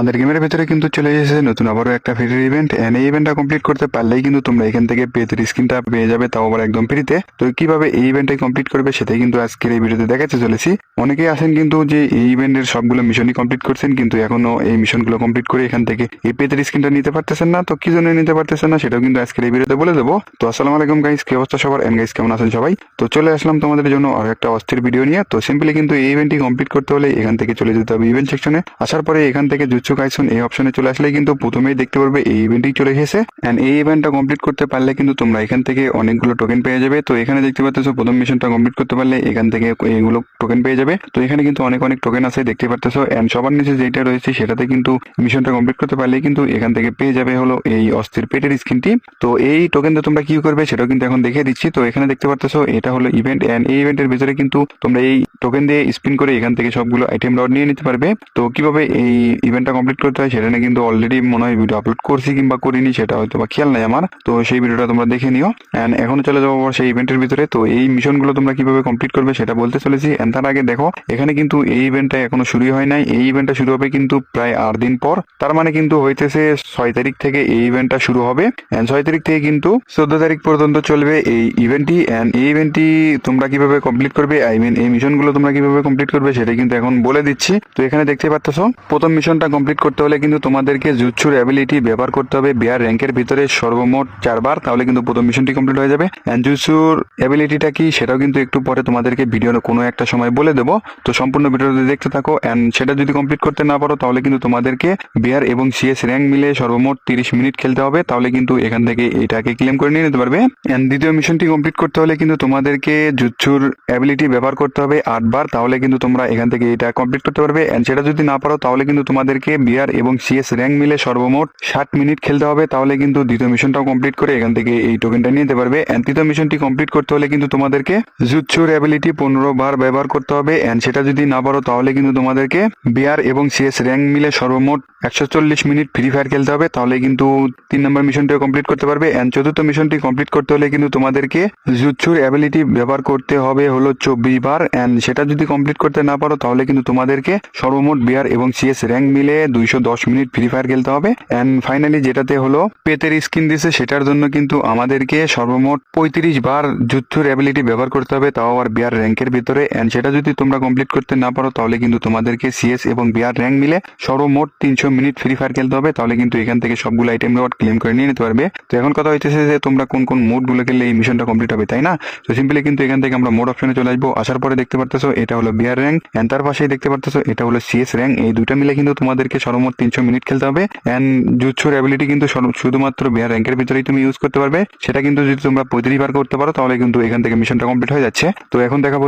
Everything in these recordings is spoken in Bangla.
আমাদের গেমের ভেতরে কিন্তু চলে এসেছে নতুন আবারও একটা ফ্রি ইভেন্ট এন্ড এই ইভেন্টটা কমপ্লিট করতে পারলেই কিন্তু তোমরা এখান থেকে পেতের স্ক্রিনটা পেয়ে যাবে, তাও আবার একদম ফ্রিতে তো। কীভাবে এই ইভেন্টটাই কমপ্লিট করবে সেটাই কিন্তু আজকের এই ভিডিওতে দেখাতে চলেছি। অনেকেই আছেন কিন্তু যে এই ইভেন্টের সবগুলো মিশনই কমপ্লিট করছেন, কিন্তু এখনও এই মিশনগুলো কমপ্লিট করে এখান থেকে এই পেতের স্ক্রিনটা নিতে পারতেছেন না। তো কি জন্য নিতে পারতেছেন না সেটাও কিন্তু আজকের এই ভিডিওতে বলে দেবো। তো আসসালামু আলাইকুম গাইস কি অবস্থা সবার? এন্ড গাইস কেমন আছেন সবাই? তো চলে আসলাম তোমাদের জন্য আরও একটা অস্থির ভিডিও নিয়ে। তো সিম্পলি কিন্তু এই ইভেন্টটি কমপ্লিট করতে হলে এখান থেকে চলে যেতে হবে ইভেন্ট সেকশনে আসার পরে এখান থেকে জুচ্ছু কাইসন এই অপশনে চলে আসলে কিন্তু প্রথমেই দেখতে পারবে এই ইভেন্টটি চলে এসেছে এন্ড এই ইভেন্টটা কমপ্লিট করতে পারলে কিন্তু তোমরা এখান থেকে অনেকগুলো টোকেন পেয়ে যাবে। তো এখানে দেখতে পাচ্ছ প্রথম মিশনটা কমপ্লিট করতে পারলে এখান থেকে এইগুলো টোকেন পেয়ে যাবে। তো এখানে কিন্তু অনেক অনেক টোকেন আছে, দেখতে পাচ্ছ এন্ড সবার নিচে যেটা রয়েছে, সেটাতে কিন্তু মিশনটা কমপ্লিট করতে পারলে কিন্তু এখান থেকে পেয়ে যাবে হলো এই অস্থির পেটের স্ক্রিনটি তো এই টোকেন দিয়ে তোমরা কি করবে, সেটাও কিন্তু এখন দেখিয়ে দিচ্ছি। তো এখানে দেখতে পাচ্ছ এটা হলো ইভেন্ট এন্ড এই ইভেন্টের ভিতরে কিন্তু তোমরা এই টোকেন দিয়ে স্পিন করে এখান থেকে সবগুলো আইটেম রাউড নিয়ে নিতে পারবে। তো কীভাবে এই ইভেন্টটা কমপ্লিট করতে হয়, সেটা কিন্তু অলরেডি মনে হয় ভিডিও আপলোড করছি কিংবা করিনি, সেটা হয়তো বা খেয়াল নাই আমার। তো সেই ভিডিওটা তোমরা দেখে নিও। এন্ড এখন চলে যাব সেই ইভেন্টের ভিতরে। তো এই মিশনগুলো তোমরা কীভাবে কমপ্লিট করবে সেটা বলতে চলেছি। এন্ড তার আগে দেখো, এখানে কিন্তু এই ইভেন্টটা এখনও শুরু হয় নাই। এই ইভেন্টটা শুরু হবে কিন্তু প্রায় আট দিন পর। তার মানে কিন্তু হইতেছে ছয় তারিখ থেকে এই ইভেন্টটা শুরু হবে। এন্ড ছয় তারিখ থেকে কিন্তু চোদ্দ তারিখ পর্যন্ত চলবে এই ইভেন্টটি এন্ড এই ইভেন্টটি তোমরা কীভাবে কমপ্লিট করবে? আই মিন এই মিশনগুলো তোমরা কীভাবে কমপ্লিট করবে সেটা কিন্তু এখন বলে দিচ্ছি। তো এখানে দেখতে পাচ্ছ, প্রথম মিশনটা কমপ্লিট করতে হলে কিন্তু তোমাদেরকে জুচ্ছুর অ্যাবিলিটি ব্যবহার করতে হবে। বিয়ার র্যাঙ্কের ভিতরে সর্বমোট চারবার, তাহলে কিন্তু প্রথম মিশনটি কমপ্লিট হয়ে যাবে। অ্যান্ড জুচ্ছুর অ্যাবিলিটিটা কি সেটাও কিন্তু একটু পরে তোমাদেরকে ভিডিওর কোনো একটা সময় বলে দেবো। তো সম্পূর্ণ ভিডিওটা দেখতে থাকো। অ্যান্ড সেটা যদি কমপ্লিট করতে না পারো, তাহলে কিন্তু তোমাদেরকে বিয়ার এবং সিএস র্যাঙ্ক মিলে সর্বমোট তিরিশ মিনিট খেলতে হবে। তাহলে কিন্তু এখান থেকে এটাকে ক্লেম করে নিয়ে নিতে পারবে। অ্যান্ড দ্বিতীয় মিশনটি কমপ্লিট করতে হলে কিন্তু তোমাদেরকে জুচ্ছুর অ্যাবিলিটি ব্যবহার করতে হবে আটবার। তাহলে কিন্তু তোমরা এখান থেকে এটা কমপ্লিট করতে পারবে। অ্যান্ড সেটা যদি না পারো, তাহলে কিন্তু তোমাদেরকে বিয়ার এবং সিএস র্যাঙ্ক মিলে সর্বমোট ষাট মিনিট খেলতে হবে, তাহলে কিন্তু দ্বিতীয় মিশনটাও কমপ্লিট করে এখান থেকে এই টোকেনটা নিয়ে নিতে পারবে। এন্ড তৃতীয় মিশনটি কমপ্লিট করতে হলে কিন্তু তোমাদেরকে জুচ্ছুর অ্যাবিলিটি পনেরো বার ব্যবহার করতে হবে। অ্যান্ড সেটা যদি না পারো, তাহলে কিন্তু তোমাদেরকে বিয়ার এবং সিএস র্যাঙ্ক মিলে সর্বমোট একশো চল্লিশ মিনিট ফ্রি ফায়ার খেলতে হবে, তাহলে কিন্তু তিন নম্বর মিশনটিও কমপ্লিট করতে পারবে। অ্যান্ড চতুর্থ মিশনটি কমপ্লিট করতে হলে কিন্তু তোমাদেরকে জুচ্ছুর অ্যাবিলিটি ব্যবহার করতে হবে হলো চব্বিশ বার। অ্যান্ড সেটা যদি কমপ্লিট করতে না পারো, তাহলে কিন্তু তোমাদেরকে সর্বমোট বিয়ার এবং সিএস র্যাঙ্ক মিলে দুইশো দশ মিনিট ফ্রি ফায়ার খেলতে হবে। এন্ড ফাইনালি যেটাতে হলো পেতের স্কিন দিছে, সেটার জন্য কিন্তু আমাদেরকে সর্বমোট পঁয়ত্রিশ বার জুচ্ছুর অ্যাবিলিটি ব্যবহার করতে হবে, তাও আবার বিয়ার র্যাঙ্কের ভিতরে। এন্ড সেটা যদি তোমরা কমপ্লিট করতে না পারো, তাহলে কিন্তু তোমাদেরকে সিএস এবং বিয়ার র্যাঙ্ক মিলে সর্বমোট তিনশো মিনিট ফ্রি ফায়ার খেলতে হবে, তাহলে কিন্তু এখান থেকে সবগুলো আইটেম রিওয়ার্ড ক্লেম করে নিয়ে নিতে পারবে। তো এখন কথা হইতেছে যে, তোমরা কোন কোন মোডগুলো খেললে এই মিশনটা কমপ্লিট হবে, তাই না? তো সিম্পলি কিন্তু এখান থেকে আমরা মোড অপশনে চলে আসব। আসার পরে দেখতে পারতেছো, এটা হলো বিয়ার র্যাঙ্ক এন্ড তার পাশেই দেখতে পারতেছো, এটা হলো সিএস র্যাঙ্ক এই দুইটা মিলে কিন্তু তোমাদেরকে সর্বমোট তিনশো মিনিট খেলতে হবে। অ্যান্ড জুচ্ছুর অ্যাবিলিটি কিন্তু শুধুমাত্র বিয়ার র্যাঙ্কের ভিতরেই তুমি ইউজ করতে পারবে। সেটা কিন্তু যদি তোমরা পঁয়ত্রিশ বার করতে পারো, তাহলে কিন্তু এখান থেকে মিশনটা কমপ্লিট হয়ে যাচ্ছে। তো এখন দেখাবো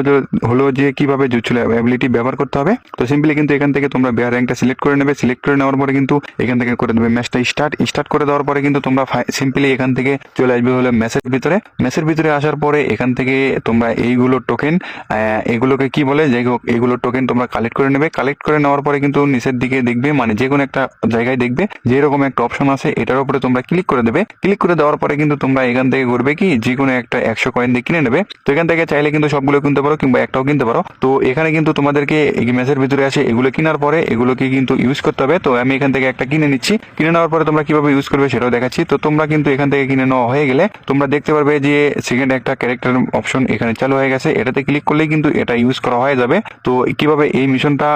হলো যে কীভাবে জুচ্ছুর অ্যাবিলিটি ব্যবহার করতে হবে। তো সিম্পলি কিন্তু এখান থেকে তোমরা বিয়ার র্যাঙ্কটা সিলেক্ট করে নেবে। সিলেক্ট করে নেওয়ার পরে কিন্তু এখান থেকে করে দেবে ম্যাচটা স্টার্ট স্টার্ট করে দেওয়ার পরে কিন্তু তোমরা সিম্পলি এখান থেকে চলে আসবে হলো ম্যাচের ভিতরে। ম্যাচের ভিতরে আসার পরে এখান থেকে তোমরা এইগুলো টোকেন এগুলোকে কি বলে? যাই হোক এইগুলো টোকেন তোমরা কালেক্ট করে নেবে। কালেক্ট করে নেওয়ার পরে কিন্তু নিচের দিকে দেখবে মানে যে কোনো একটা জায়গায় দেখবে যে এরকম একটা অপশন আছে, এটার উপরে তোমরা ক্লিক করে দেবে। ক্লিক করে দেওয়ার পরে কিন্তু তোমরা এখান থেকে করবে কি? যে কোনো একটা একশো কয়েন দিয়ে কিনে নেবে। তো এখান থেকে চাইলে কিন্তু সবগুলো কিনতে পারো কিংবা একটাও কিনতে পারো। তো এখানে কিন্তু তোমাদেরকে ম্যাচের ভিতরে আসে এগুলো কেনার পরে এগুলোকে কিন্তু ইউজ করতে হবে। তো আমি এখান থেকে একটা কিনে নিচ্ছি। কিনে নেওয়ার পরে তোমরা কীভাবে ইউজ করবে সেটাও দেখাচ্ছি। তো তোমরা কিন্তু এখান থেকে কিনে নেওয়া হয়ে গেলে তোমরা দেখতে পারবে যে সেকেন্ড একটা ক্যারেক্টার অপশন এখানে চালু হয়ে গেছে। এটাতে ক্লিক করলেই কিন্তু এটা ইউজ করা হয়ে যাবে। তো কীভাবে এই মিশনটা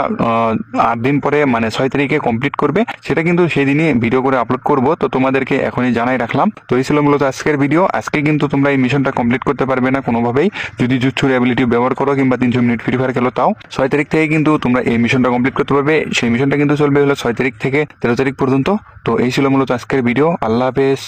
আট দিন পরে মানে ছয় তারিখে কমপ্লিট করবে, সেটা কিন্তু সেই দিনে ভিডিও করে আপলোড করব। তো তোমাদেরকে এখনই জানাই রাখলাম। তো এই ছিল মূলত আজকের ভিডিও আজকে কিন্তু তোমরা এই মিশনটা কমপ্লিট করতে পারবে না কোনোভাবেই। যদি জুচ্ছুর অ্যাবিলিটি ব্যবহার করো কিংবা তিনশো মিনিট ফ্রি ফায়ার খেলো তাও, ছয় তারিখ থেকে কিন্তু তোমরা এই মিশনটা কমপ্লিট করতে পারবে। সেই মিশনটা কিন্তু চলবে হলো ছয় তারিখ থেকে তেরো তারিখ পর্যন্ত। তো এই ছিল মূলত আজকের ভিডিও আল্লাহ হাফেজ।